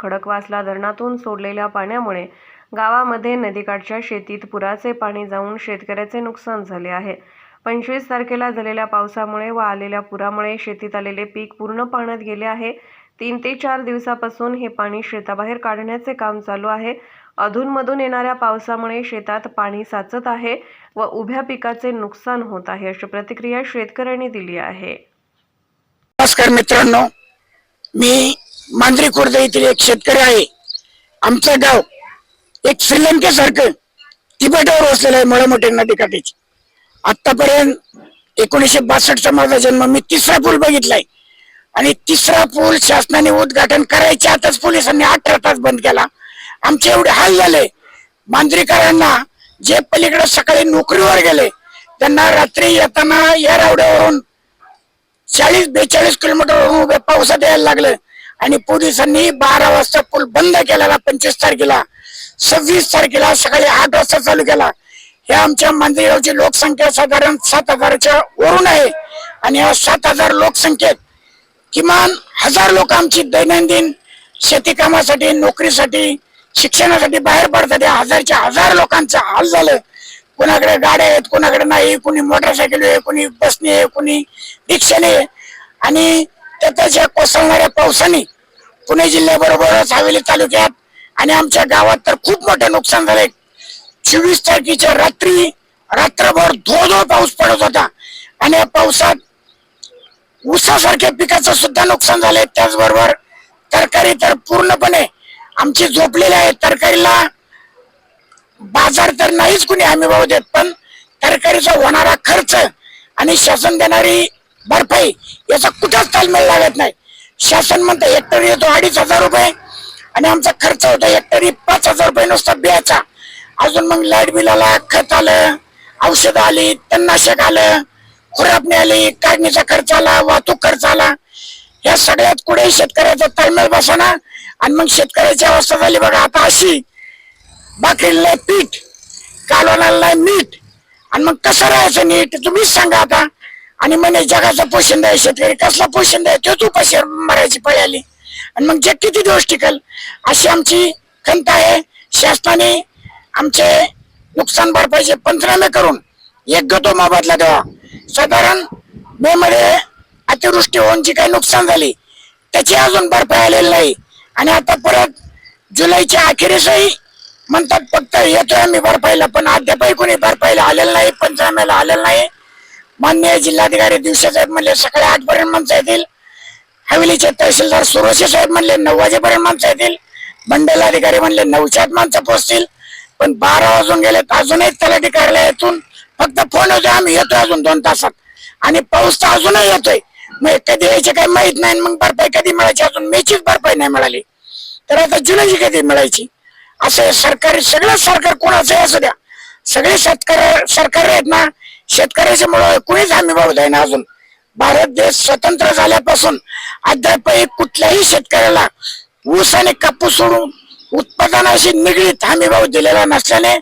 खडकवासला धरणातून सोडलेल्या पाण्यामुळे गावामध्ये नदीकाठच्या शेतीत पुराचे पाणी जाऊन शेतकऱ्याचे नुकसान झाले आहे. पंचवीस तारखेला झालेल्या पावसामुळे व आलेल्या पुरामुळे शेतीत आलेले पीक पूर्ण पाण्यात गेले आहे. तीन ते चार दिवसापासून हे पाणी शेताबाहेर काढण्याचे काम चालू आहे. अधूनमधून येणाऱ्या पावसामुळे शेतात पाणी साचत आहे व उभ्या पिकाचे नुकसान होत आहे अशी प्रतिक्रिया शेतकऱ्यांनी दिली आहे. नमस्कार मित्रांनो मी मांजरी खुर्द येथील एक शेतकरी आहे. आमचं गाव एक श्रीलंकेसारखं तिबेटावर वसलेलं आहे मोठ्या नदीकाठीच आतापर्यंत एकोणीसशे बासष्टचा माझा जन्म मी तिसरा पूल बघितलाय. आणि तिसरा पूल शासनाने उद्घाटन करायच्या आताच पोलिसांनी अठरा तास बंद केला. आमचे एवढे हाल झाले. मांजरीकरांना जे पलीकडे सकाळी नोकरीवर गेले त्यांना रात्री येताना या रावड्यावरून चाळीस बेचाळीस किलोमीटर उभ्या पावसात यायला लागलं. आणि पोलिसांनी बारा वाजता पूल बंद केलेला पंचवीस तारखेला सव्वीस तारखेला सकाळी आठ वाजता चालू केला. हे आमच्या मंदिराची लोकसंख्या साधारण सात हजाराच्या वरून आहे. आणि या सात हजार लोकसंख्येत किमान हजार लोक आमची दैनंदिन शेती कामासाठी नोकरीसाठी शिक्षणासाठी बाहेर पडतात. या हजारच्या हजार लोकांचं हाल झालं. कोणाकडे गाड्या आहेत कोणाकडे नाही कोणी मोटरसायकल आहे कोणी बसने आहे कोणी रिक्षाने आणि त्यातच या कोसळणाऱ्या पावसाने पुणे जिल्ह्याबरोबरच हवेली तालुक्यात आणि आमच्या गावात तर खूप मोठं नुकसान झालंय. चोवीस तारखेच्या रात्री रात्रभर धो धो पाऊस पडत होता. आणि या पावसात ऊसासारख्या पिकाचं सुद्धा नुकसान झालंय. त्याचबरोबर तरकारी तर पूर्णपणे आमची झोपलेली आहे. तरकारीला बाजार तर नाहीच कुणी हमी भाव देत पण तरकारीचा होणारा खर्च आणि शासन देणारी भरपाई याचा कुठंच तालमेल लागत नाही. शासन म्हणतं हेक्टरी येतो अडीच हजार रुपये. आणि आमचा खर्च होता हेक्टरी पाच हजार रुपये नुसता बियाचा. अजून मग लाइट बिल आला खत आलं औषध आली तणनाशक आलं खुरापणी आली काढणीचा खर्च आला वाहतूक खर्च आला. या सगळ्यात कुठे शेतकऱ्याचा ताळमेळ बसाना? आणि मग शेतकऱ्याची अवस्था झाली बघा आता अशी. भाकरीला पीठ कालवणाला मीठ. आणि मग कसं राहायचं नीट? तुम्हीच सांगा आता. आणि म्हणे जगाचा पोषण आहे शेतकरी कसला पोषण आहे? तो तू पैसे मरायची पळी आली आणि मग जग किती दिवस टिकल अशी आमची खंत आहे. शासनाने आमचे नुकसान भरपाईचे पंचनामे करून एक गतो मोबदला द्यावा. साधारण मे मध्ये अतिवृष्टी होऊन जी काही नुकसान झाली त्याची अजून भरपाई आलेली नाही. आणि आता परत जुलैच्या अखेरीसही म्हणतात फक्त येतोय आम्ही भरपाईला पण अद्यापही कोणी भरपाईला आलेलं नाही पंचनाम्याला आलेलं नाही. मान्य जिल्हाधिकारी दिवशी साहेब म्हणले सकाळी आठ पर्यंत माणसं येतील. हवेलीचे तहसीलदार सुरोशे साहेब म्हणले नऊ वाजेपर्यंत माणसं येतील. मंडल अधिकारी म्हणले नऊच्या आत माणसं पोहोचतील. पण बारा वाजून गेले अजूनही तलाठी कार्यालयातून फक्त फोन होते आम्ही येतोय अजून दोन तासात. आणि पाऊस तर अजूनही येतोय. मग कधी यायचे काही माहीत नाही आणि मग भरपाई कधी मिळायची? अजून मेचीच भरपाई नाही मिळाली. तर आता जुलैची कधी मिळायची? असं सरकारी सगळं सरकार कोणाचं असू द्या. सगळे शेतकरी सरकार आहेत ना शेतकऱ्याच्या मुळे कुणीच हमी भाव ना अजून. भारत देश स्वतंत्र झाल्यापासून अद्यापही कुठल्याही शेतकऱ्याला ऊस आणि कापूस सोडून उत्पादनाशी निगडीत हमी भाव दिलेला नसल्याने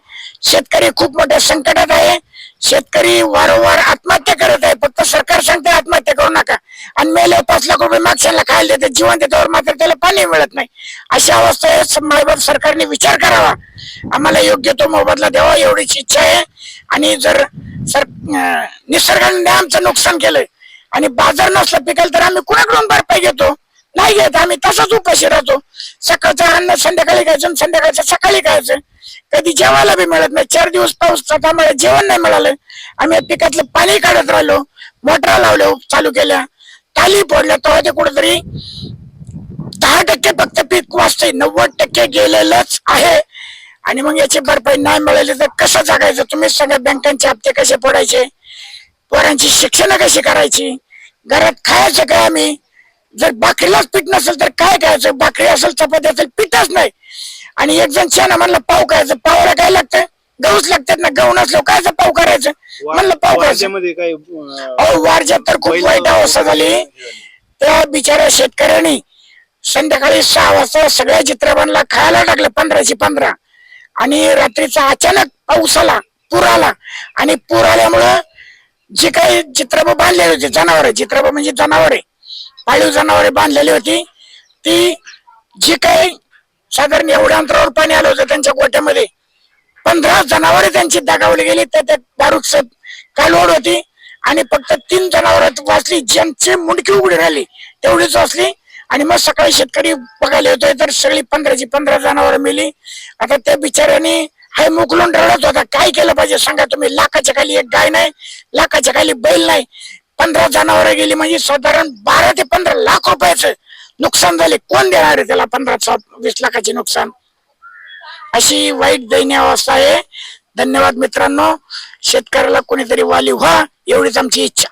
शेतकरी खूप मोठ्या संकटात आहे. शेतकरी वारंवार आत्महत्या करत आहे. फक्त सरकार सांगते आत्महत्या करू नका. आणि मेले पाच लाख रुपये मागशाला खायला देते जीवन देतावर मात्र त्याला पाणी मिळत नाही. अशी अवस्था आहे मायबाप सरकारने विचार करावा. आम्हाला योग्य तो मोबदला द्यावा एवढीच इच्छा आहे. आणि जर सर निसर्गाने आमचं नुकसान केलंय आणि बाजार नसला पिकाल तर आम्ही कुणाकडून भरपाई घेतो? नाही घेत आम्ही तसाच उपाशी राहतो. सकाळचं अन्न संध्याकाळी खायचं संध्याकाळचं सकाळी खायचं. कधी जेवायला बी मिळत नाही. चार दिवस पाऊस त्यामुळे जेवण नाही मिळालं. आम्ही पिकातलं पाणी काढत राहिलो मोटर लावल्या चालू केल्या. खाली पडलं तेव्हा ते कुठेतरी दहा टक्के फक्त पीक वाचतंय नव्वद टक्के गेलेलंच आहे. आणि मग याची भरपाई नाही मिळाली तर कसं जगायचं? तुम्हीच सगळ्या बँकांचे हप्ते कसे फोडायचे? पोरांची शिक्षण कशी करायची? घरात खायचं काय आम्ही? जर भाकरीलाच पीठ नसेल तर काय खायचं? भाकरी असेल चपाती असेल पीठच नाही. आणि एक जण शेणा म्हणलं पाव खायचं पावाला काय लागतं? गहूच लागतात ना गहू नसलो कायचं पाव करायचं? म्हणलं पाव करायचं. वारज्यामध्ये काही अं, अहो वारज्यात तर खूप वाईट अवस्था झाली. त्या बिचाऱ्या शेतकऱ्यांनी संध्याकाळी सहा वाजता सगळ्या चित्रपणला खायला टाकलं पंधराशे पंधरा. आणि रात्रीचा अचानक पाऊस आला पूर आला. आणि पूर आल्यामुळं जी काही चित्रप बांधलेली होती जनावरे चित्रप म्हणजे जनावरे पाळीव जनावरे बांधलेली होती. ती जी काही साधारण एवढ्या अंतरावर पाणी आलं होतं त्यांच्या गोट्यामध्ये पंधरा जनावरे त्यांची दगावली गेली तर त्यात बारूकच कालवड होती. आणि फक्त तीन जनावर वाचली ज्यांची मुंडकी उघडी राहिली तेवढीच वाचली. आणि मग सकाळी शेतकरी बघायला येतोय तर सगळी पंधराची पंधरा जनावर मिली. आता त्या बिचाऱ्यांनी हाय मुकलून रडत होता. काय केलं पाहिजे सांगा तुम्ही? लाखाच्या खाली एक गाय नाही लाखाच्या खाली बैल नाही. पंधरा जनावर गेली म्हणजे साधारण बारा ते पंधरा लाख रुपयाचं नुकसान झाले. कोण देणार आहे त्याला पंधरा वीस लाखाचे नुकसान? अशी वाईट दयनीय अवस्था आहे. धन्यवाद मित्रांनो. शेतकऱ्याला कोणीतरी वाली व्हा एवढीच आमची इच्छा.